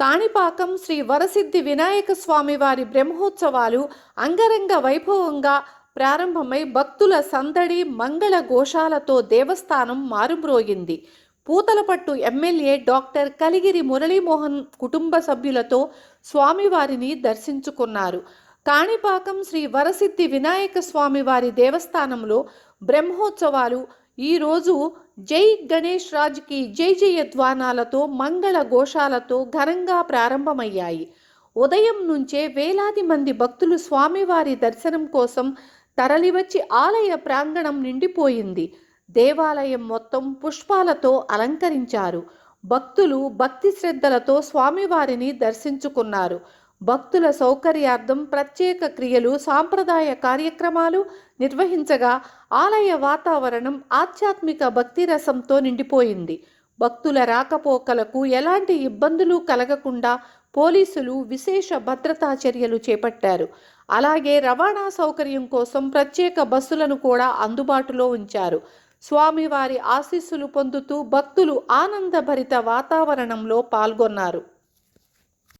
కాణిపాకం శ్రీ వరసిద్ధి వినాయక స్వామి వారి బ్రహ్మోత్సవాలు అంగరంగ వైభవంగా ప్రారంభమై భక్తుల సందడి మంగళ ఘోషాలతో దేవస్థానం మారుమ్రోగింది. పూతలపట్టు ఎమ్మెల్యే డాక్టర్ కలిగిరి మురళీమోహన్ కుటుంబ సభ్యులతో స్వామివారిని దర్శించుకున్నారు. కాణిపాకం శ్రీ వరసిద్ధి వినాయక స్వామి వారి దేవస్థానంలో బ్రహ్మోత్సవాలు ఈరోజు జై గణేష్ రాజ్కి జై జయధ్వానాలతో మంగళ ఘోషాలతో ఘనంగా ప్రారంభమయ్యాయి. ఉదయం నుంచే వేలాది మంది భక్తులు స్వామివారి దర్శనం కోసం తరలివచ్చి ఆలయ ప్రాంగణం నిండిపోయింది. దేవాలయం మొత్తం పుష్పాలతో అలంకరించారు. భక్తులు భక్తి శ్రద్ధలతో స్వామివారిని దర్శించుకున్నారు. భక్తుల సౌకర్యార్థం ప్రత్యేక క్రియలు సాంప్రదాయ కార్యక్రమాలు నిర్వహించగా ఆలయ వాతావరణం ఆధ్యాత్మిక భక్తి రసంతో నిండిపోయింది. భక్తుల రాకపోకలకు ఎలాంటి ఇబ్బందులు కలగకుండా పోలీసులు విశేష భద్రతా చర్యలు చేపట్టారు. అలాగే రవాణా సౌకర్యం కోసం ప్రత్యేక బస్సులను కూడా అందుబాటులో ఉంచారు. స్వామివారి ఆశీస్సులు పొందుతూ భక్తులు ఆనందభరిత వాతావరణంలో పాల్గొన్నారు.